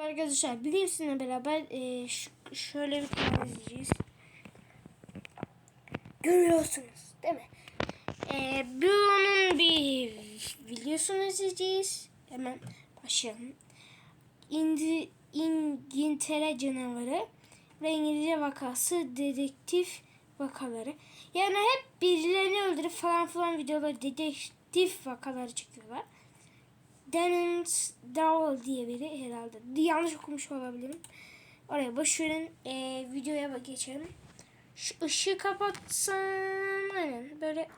Arkadaşlar biliyorsunuz beraber e, şöyle bir kanal izleyeceğiz. Görüyorsunuz değil mi? E, bunun bir videosunu izleyeceğiz. Hemen başlayalım. İndi, İngiltere canavarı ve İngilizce vakası dedektif vakaları. Yani hep birilerini öldürüp falan filan videoları dedektif vakaları çekiyorlar. Dennis Dowell diye biri herhalde. Yanlış okumuş olabilirim. Oraya boş verin. Ee, videoya bak geçelim. Şu ışığı kapatsam aynen böyle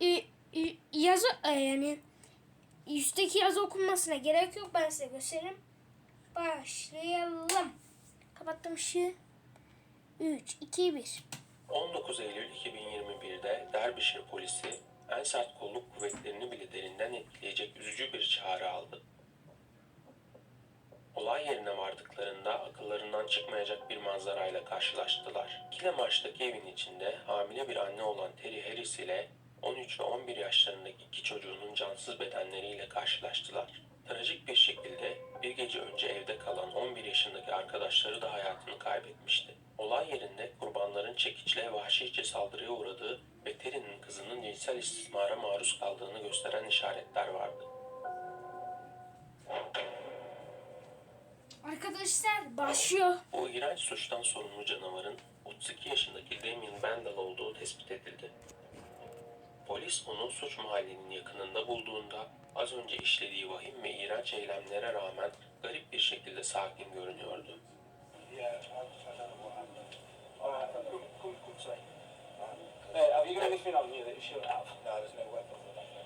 Ü- ü- yazı e, yani üstteki yazı okunmasına gerek yok. Ben size göstereyim. Başlayalım. Kapattım ışığı. 3, 2, 1. 19 Eylül 2021'de Derbyshire polisi en sert kolluk kuvvetlerini çağrı aldı. Olay yerine vardıklarında akıllarından çıkmayacak bir manzarayla karşılaştılar. Kilemarş'taki evin içinde hamile bir anne olan Terry Harris ile 13 ve 11 yaşlarındaki iki çocuğunun cansız bedenleriyle karşılaştılar. Trajik bir şekilde bir gece önce evde kalan 11 yaşındaki arkadaşları da hayatını kaybetmişti. Olay yerinde kurbanların çekiçle vahşice saldırıya uğradığı ve Terry'nin kızının cinsel istismara maruz kaldığını gösteren işaretler vardı. Arkadaşlar başlıyor. Bu iğrenç suçtan sorumlu canavarın 32 yaşındaki Damien Bendel olduğu tespit edildi. Polis onu suç mahallinin yakınında bulduğunda az önce işlediği vahim ve iğrenç eylemlere rağmen garip bir şekilde sakin görünüyordu.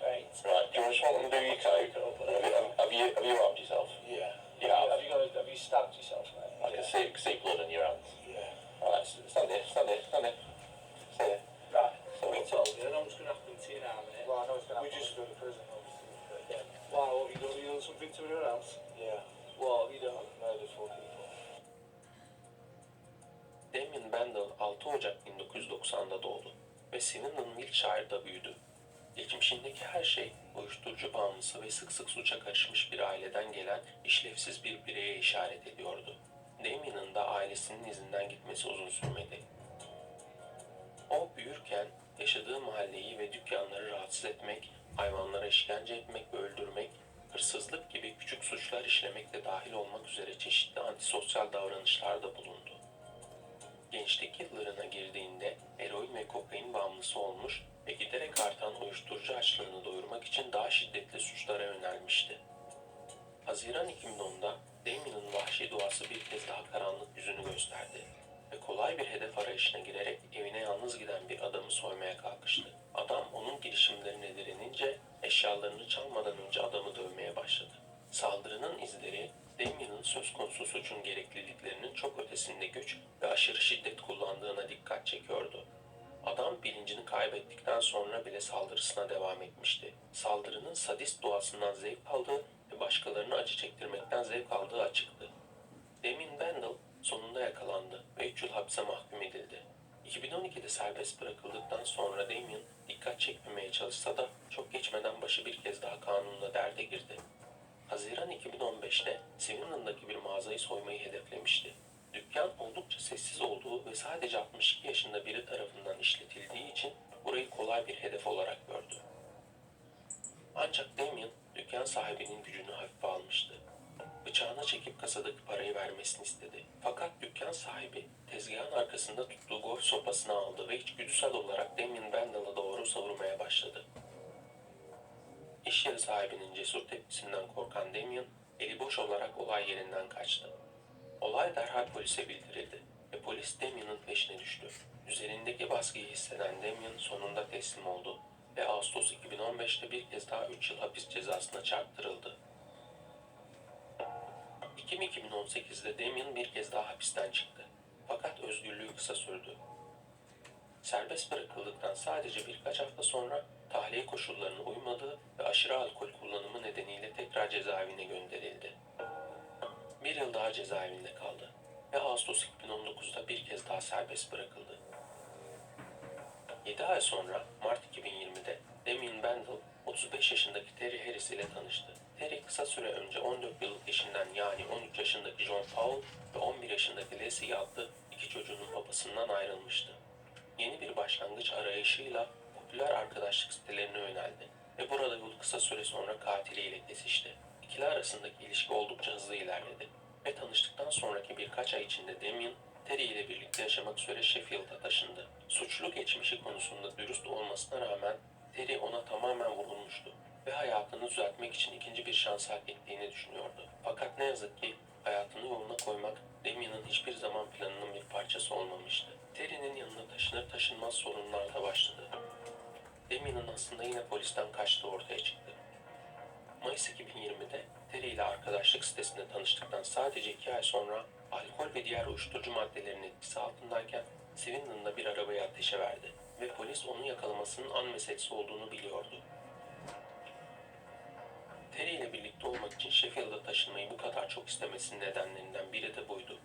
Right. Right, do you want to coat? Have you, have you, have you armed yourself? You stabbed yourself, mate? I can see, see blood on your hands. Yeah. Alright, stand there, stand there, stand there. Stay there. Right. So we told you, I know what's going to happen to you now, mate. Well, I know it's gonna We happen just we go to prison, obviously. Yeah. Why? What have you done? Have you done something to anyone else? Yeah. What have you done? I've murdered four people. Damien Bendel 6 Ocak 1990'da doğdu ve Swindon Wiltshire'da büyüdü. Geçmişindeki her şey uyuşturucu bağımlısı ve sık sık suça karışmış bir aileden gelen işlevsiz bir bireye işaret ediyordu. Damien'ın da ailesinin izinden gitmesi uzun sürmedi. O büyürken yaşadığı mahalleyi ve dükkanları rahatsız etmek, hayvanlara işkence etmek ve öldürmek, hırsızlık gibi küçük suçlar işlemek de dahil olmak üzere çeşitli antisosyal davranışlarda bulundu. Gençlik yıllarına girdiğinde eroin ve kokain bağımlısı olmuş ve giderek artan uyuşturucu açlığını doyurmak için daha şiddetli suçlara yönelmişti. Haziran 2010'da Damien'ın vahşi doğası bir kez daha karanlık yüzünü gösterdi ve kolay bir hedef arayışına girerek evine yalnız giden bir adamı soymaya kalkıştı. Adam onun girişimlerine direnince eşyalarını çalmadan önce adamı dövmeye başladı. Saldırının izleri Damien'ın söz konusu suçun gerekliliklerinin çok ötesinde güç ve aşırı şiddet kullandığına dikkat çekiyordu. Adam bilincini kaybettikten sonra bile saldırısına devam etmişti. Saldırının sadist doğasından zevk aldığı ve başkalarına acı çektirmekten zevk aldığı açıktı. Damien Bendel sonunda yakalandı ve 3 yıl hapse mahkum edildi. 2012'de serbest bırakıldıktan sonra Damien dikkat çekmemeye çalışsa da çok geçmeden başı bir kez daha kanunla derde girdi. Haziran 2015'te Swindon'daki bir mağazayı soymayı hedeflemişti. Dükkan oldukça sessiz olduğu ve sadece 62 yaşında biri tarafından işletildiği için burayı kolay bir hedef olarak gördü. Ancak Damien dükkan sahibinin gücünü hafife almıştı. Bıçağını çekip kasadaki parayı vermesini istedi. Fakat dükkan sahibi tezgahın arkasında tuttuğu golf sopasını aldı ve içgüdüsel olarak Damien Bendel'a doğru savurmaya başladı. İş yeri sahibinin cesur tepkisinden korkan Damien, eli boş olarak olay yerinden kaçtı. Olay derhal polise bildirildi ve polis Damien'ın peşine düştü. Üzerindeki baskıyı hisseden Damien sonunda teslim oldu ve Ağustos 2015'te bir kez daha 3 yıl hapis cezasına çarptırıldı. Ekim 2018'de Damien bir kez daha hapisten çıktı. Fakat özgürlüğü kısa sürdü. Serbest bırakıldıktan sadece birkaç hafta sonra tahliye koşullarına uymadığı ve aşırı alkol kullanımı nedeniyle tekrar cezaevine gönderildi. Bir yıl daha cezaevinde kaldı ve Ağustos 2019'da bir kez daha serbest bırakıldı. 7 ay sonra Mart 2020'de Damien Bendel 35 yaşındaki Terry Harris ile tanıştı. Terry kısa süre önce 14 yıllık eşinden yani 13 yaşındaki John Powell ve 11 yaşındaki Leslie adlı iki çocuğunun babasından ayrılmıştı. Yeni bir başlangıç arayışıyla popüler arkadaşlık sitelerine yöneldi ve burada yol kısa süre sonra katiliyle kesişti. İkili arasındaki ilişki oldukça hızlı ilerledi ve tanıştıktan sonraki birkaç ay içinde Damien, Terry ile birlikte yaşamak üzere Sheffield'a taşındı. Suçlu geçmişi konusunda dürüst olmasına rağmen Terry ona tamamen vurulmuştu ve hayatını düzeltmek için ikinci bir şans hak ettiğini düşünüyordu. Fakat ne yazık ki hayatını yoluna koymak Damien'in hiçbir zaman planının bir parçası olmamıştı. Terry'nin yanına taşınır taşınmaz sorunlar da başladı. Damien'in aslında yine polisten kaçtığı ortaya çıktı. Mayıs 2020'de Terry ile arkadaşlık sitesinde tanıştıktan sadece iki ay sonra alkol ve diğer uyuşturucu maddelerin etkisi altındayken Swindon'da bir arabayı ateşe verdi ve polis onu yakalamasının an meselesi olduğunu biliyordu. Terry ile birlikte olmak için Sheffield'a taşınmayı bu kadar çok istemesinin nedenlerinden biri de buydu.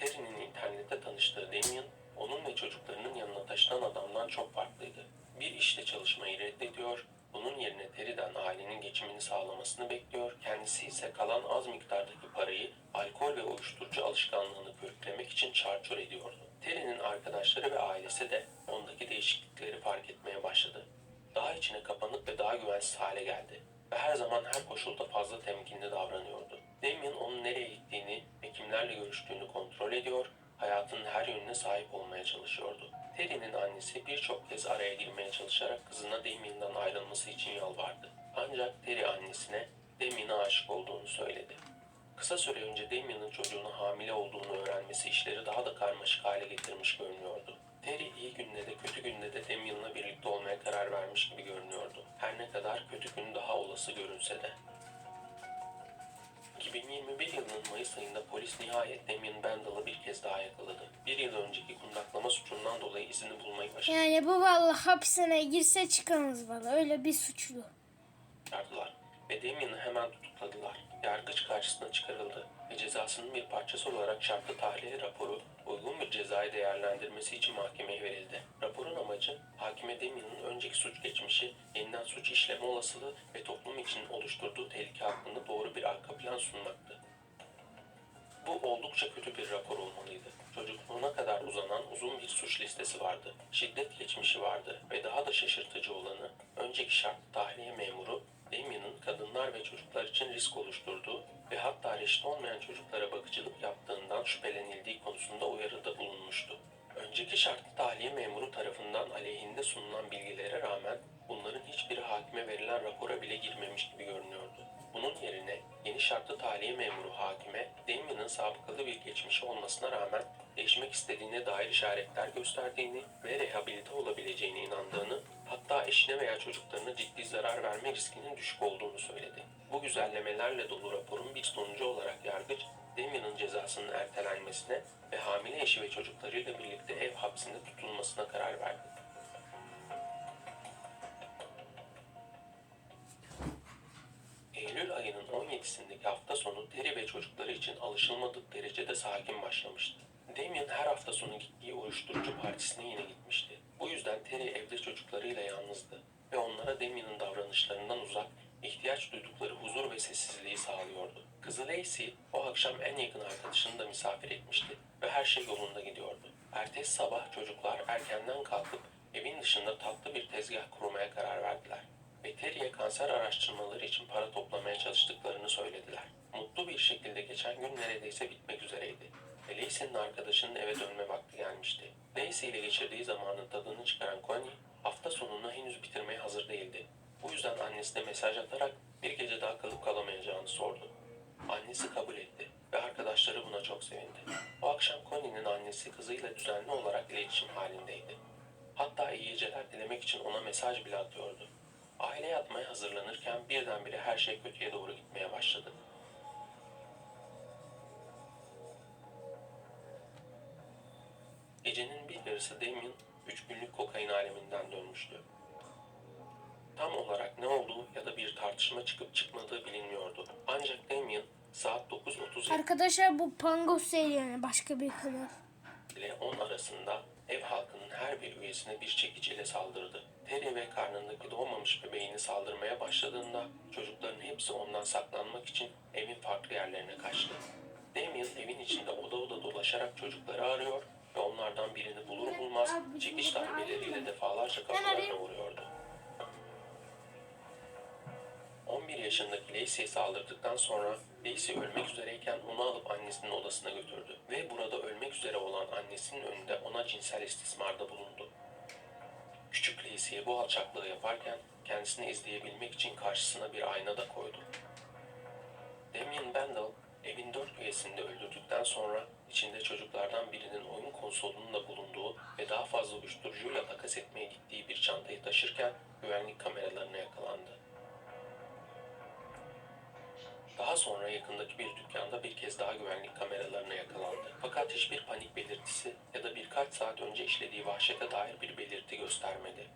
Terry'nin internette tanıştığı Damien, onun ve çocuklarının yanına taşınan adamdan çok farklıydı. Bir işte çalışmayı reddediyor, bunun yerine Terry'den ailenin geçimini sağlamasını bekliyor, kendisi ise kalan az miktardaki parayı alkol ve uyuşturucu alışkanlığını körüklemek için çarçur ediyordu. Terry'nin arkadaşları ve ailesi de ondaki değişiklikleri fark etmeye başladı. Daha içine kapanık ve daha güvensiz hale geldi ve her zaman her koşulda fazla temkinli davranıyordu. Damien onun nereye gittiğini ve kimlerle görüştüğünü kontrol ediyor, hayatının her yönüne sahip olmaya çalışıyordu. Terry'nin annesi birçok kez araya girmeye çalışarak kızına Damien'den ayrılması için yalvardı. Ancak Terry annesine Damien'e aşık olduğunu söyledi. Kısa süre önce Damien'in çocuğuna hamile olduğunu öğrenmesi işleri daha da karmaşık hale getirmiş görünüyordu. Terry iyi günde de kötü günde de Damien'la birlikte olmaya karar vermiş gibi görünüyordu. Her ne kadar kötü gün daha olası görünse de. 2021 yılının Mayıs ayında polis nihayet Damien Bandal'ı bir kez daha yakaladı. Bir yıl önceki kundaklama suçundan dolayı izini bulmayı başardı. Yani bu vallahi hapishaneye girse çıkamaz vallahi öyle bir suçlu. çıkardılar ve Damien'ı hemen tutukladılar. Yargıç karşısına çıkarıldı ve cezasının bir parçası olarak şartlı tahliye raporu uygun bir cezayı değerlendirmesi için mahkemeye verildi. Raporun amacı hakime Damien'in önceki suç geçmişi, yeniden suç işleme olasılığı ve toplum için oluşturduğu tehlike hakkında doğru bir arka plan sunmaktı. Bu oldukça kötü bir rapor olmalıydı. Çocukluğuna kadar uzanan uzun bir suç listesi vardı. Şiddet geçmişi vardı ve daha da şaşırtıcı olanı önceki şartlı tahliye memuru Damien'in kadınlar ve çocuklar için risk oluşturduğu ve hatta reşit olmayan çocuklara bakıcılık yaptığından şüphelenildiği konusunda uyarıda bulunmuştu. Önceki şartlı tahliye memuru tarafından aleyhinde sunulan bilgilere rağmen bunların hiçbiri hakime verilen rapora bile girmemiş gibi görünüyordu. Bunun yerine yeni şartlı tahliye memuru hakime Damien'in sabıkalı bir geçmişi olmasına rağmen değişmek istediğine dair işaretler gösterdiğini ve rehabilite olabileceğine inandığını hatta eşine veya çocuklarına ciddi zarar verme riskinin düşük olduğunu söyledi. Bu güzellemelerle dolu raporun bir sonucu olarak yargıç Damien'in cezasının ertelenmesine ve hamile eşi ve çocuklarıyla birlikte ev hapsinde tutulmasına karar verdi. Ve çocukları için alışılmadık derecede sakin başlamıştı. Damien her hafta sonu gittiği uyuşturucu partisine yine gitmişti. Bu yüzden Terry evde çocuklarıyla yalnızdı ve onlara Damien'in davranışlarından uzak, ihtiyaç duydukları huzur ve sessizliği sağlıyordu. Kızı Lacey o akşam en yakın arkadaşını da misafir etmişti ve her şey yolunda gidiyordu. Ertesi sabah çocuklar erkenden kalkıp evin dışında tatlı bir tezgah kurmaya karar verdiler ve Terry'e kanser araştırmaları için para toplamaya çalıştıklarını söylediler. Mutlu bir şekilde geçen gün neredeyse bitmek üzereydi. Ve arkadaşının eve dönme vakti gelmişti. Lacey ile geçirdiği zamanın tadını çıkaran Connie hafta sonunu henüz bitirmeye hazır değildi. Bu yüzden annesine mesaj atarak bir gece daha kalıp kalamayacağını sordu. Annesi kabul etti ve arkadaşları buna çok sevindi. O akşam Connie'nin annesi kızıyla düzenli olarak iletişim halindeydi. Hatta iyi geceler dilemek için ona mesaj bile atıyordu. Aile yatmaya hazırlanırken birdenbire her şey kötüye doğru gitmeye başladı. Gecenin bir yarısı Damien, üç günlük kokain aleminden dönmüştü. Tam olarak ne olduğu ya da bir tartışma çıkıp çıkmadığı bilinmiyordu. Ancak Damien saat 9.30 Arkadaşlar bu Pangos değil yani başka bir kanal. ile 10 arasında ev halkının her bir üyesine bir çekiciyle saldırdı. Terry ve karnındaki doğmamış bebeğini saldırmaya başladığında çocukların hepsi ondan saklanmak için evin farklı evlerine kaçtı. Damien evin içinde oda oda dolaşarak çocukları arıyor ve onlardan birini bulur bulmaz çekiç darbeleriyle defalarca kafalarına vuruyordu. 11 yaşındaki Lacey'e saldırdıktan sonra Lacey ölmek üzereyken onu alıp annesinin odasına götürdü ve burada ölmek üzere olan annesinin önünde ona cinsel istismarda bulundu. Küçük Lacey'e bu alçaklığı yaparken kendisini izleyebilmek için karşısına bir ayna da koydu. Damien Bendel evin dört üyesini de öldürdükten sonra içinde çocuklardan birinin oyun konsolunun da bulunduğu ve daha fazla uyuşturucuyla takas etmeye gittiği bir çantayı taşırken güvenlik kameralarına yakalandı. Daha sonra yakındaki bir dükkanda bir kez daha güvenlik kameralarına yakalandı. Fakat hiçbir panik belirtisi ya da birkaç saat önce işlediği vahşete dair bir belirti göstermedi.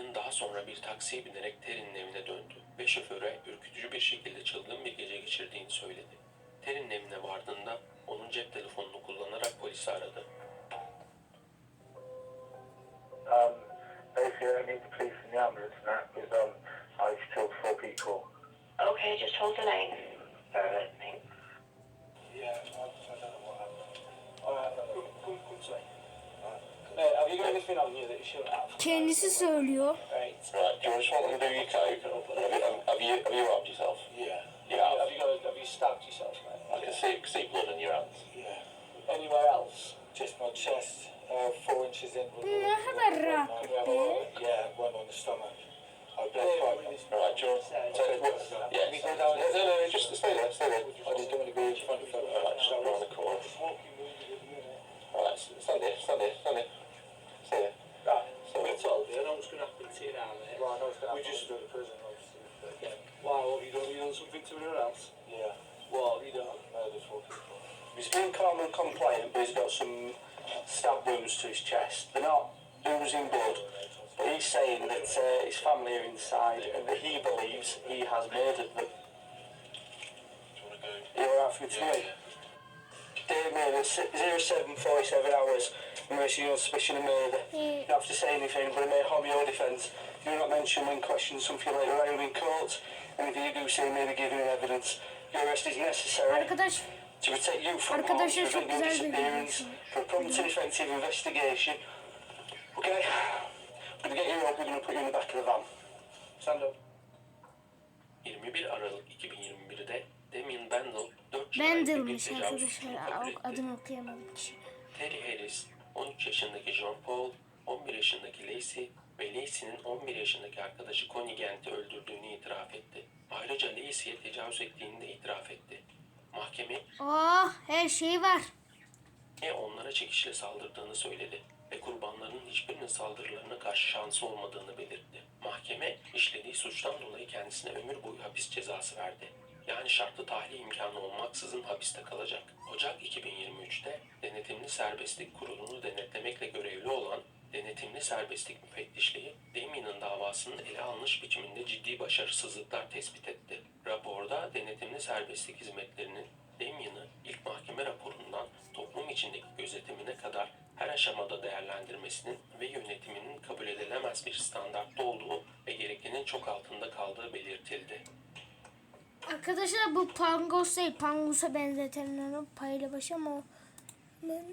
Damien daha sonra bir taksiye binerek Terry'nin evine döndü ve şoföre ürkütücü bir şekilde çılgın bir gece geçirdiğini söyledi. Terry'nin evine vardığında onun cep telefonunu kullanarak polisi aradı. Um, basically, I need the police and the ambulance now because um, I've killed four people. Okay, just hold the line. Bear with me. Yeah, Kendisi söylüyor. Right. Right, do you just want them to do your coke? Have you, have you, have you robbed yourself? Yeah. Yeah. Have you got? Have you stabbed yourself, mate? I can see, see blood on your hands. Yeah. Anywhere else? Just my chest, uh, four inches in. with Ne kadar rahat be. Yeah, one on the stomach. I bled Yeah, quite. Right, do you take what? Yeah, no, no, no, just stay there, stay there. I just don't want to be in front of them. Alright, just around the corner. Alright, stand there, stand there, stand there. There. Right. So, I told you, I know what's going to happen to you now, mate. Well, I know it's going We to just- go to prison, obviously. But, Yeah. Why? What have you done? Have you done something to anyone else? yeah, What have you done? murdered four people. He's been calm and compliant, but he's got some stab wounds to his chest. They're not oozing blood, but he's saying that uh, his family are inside and that he believes he has murdered them. You're alright for me to know? Damien, it's 0747 hours. I'm arresting on suspicion of murder. You don't have to say anything, but it may harm your defence. Do not mention when questioned something later on in court. Anything you do say may be given in evidence. Your arrest is necessary. Arkadaş To protect you from Arkadaşlar harm, çok prevent your güzel bir disappearance, video. for a prompt and effective investigation. Okay? I'm gonna get you up, we're gonna put you in the back of the van. Stand up. 21 Aralık 2021'de Damien Bendel 4 cinayet ve bir Bendel'miş arkadaşlar. Adını okuyamadım kişi. Terry Harris, 13 yaşındaki John Paul, 11 yaşındaki Lacey ve Lacey'nin 11 yaşındaki arkadaşı Connie Gant'i öldürdüğünü itiraf etti. Ayrıca Lacey'e tecavüz ettiğini de itiraf etti. Mahkeme Oh her şey var. onlara çekişle saldırdığını söyledi ve kurbanlarının hiçbirinin saldırılarına karşı şansı olmadığını belirtti. Mahkeme işlediği suçtan dolayı kendisine ömür boyu hapis cezası verdi. Yani şartlı tahliye imkanı olmaksızın hapiste kalacak. Ocak 2023'te Denetimli Serbestlik Kurulu'nu denetlemekle görevli olan Denetimli Serbestlik Müfettişliği, Damien'in davasının ele alınış biçiminde ciddi başarısızlıklar tespit etti. Raporda Denetimli Serbestlik Hizmetlerinin Damien'ı ilk mahkeme raporundan toplum içindeki gözetimine kadar her aşamada değerlendirmesinin ve yönetiminin kabul edilemez bir standartta olduğu ve gerekenin çok altında kaldığı belirtildi. Arkadaşlar bu Pangos değil. Pangos'a benzetenlerin payla başı ama ben...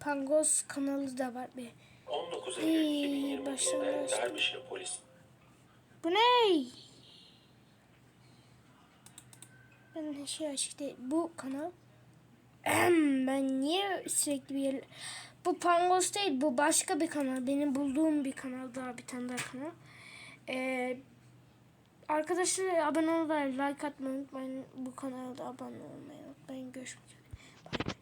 Pangos kanalı da var bir. 19 Eylül İyi, 2022'de başlamıştı. Derbyshire polis Bu ne? Ben şey açık değil. Bu kanal. Ben niye sürekli bir yer... Bu Pangos değil. Bu başka bir kanal. Benim bulduğum bir kanal daha. Bir tane daha kanal. Ee, arkadaşlar abone olmayı, like atmayı unutmayın. Bu kanala da abone olmayı unutmayın. Görüşmek üzere. Bye.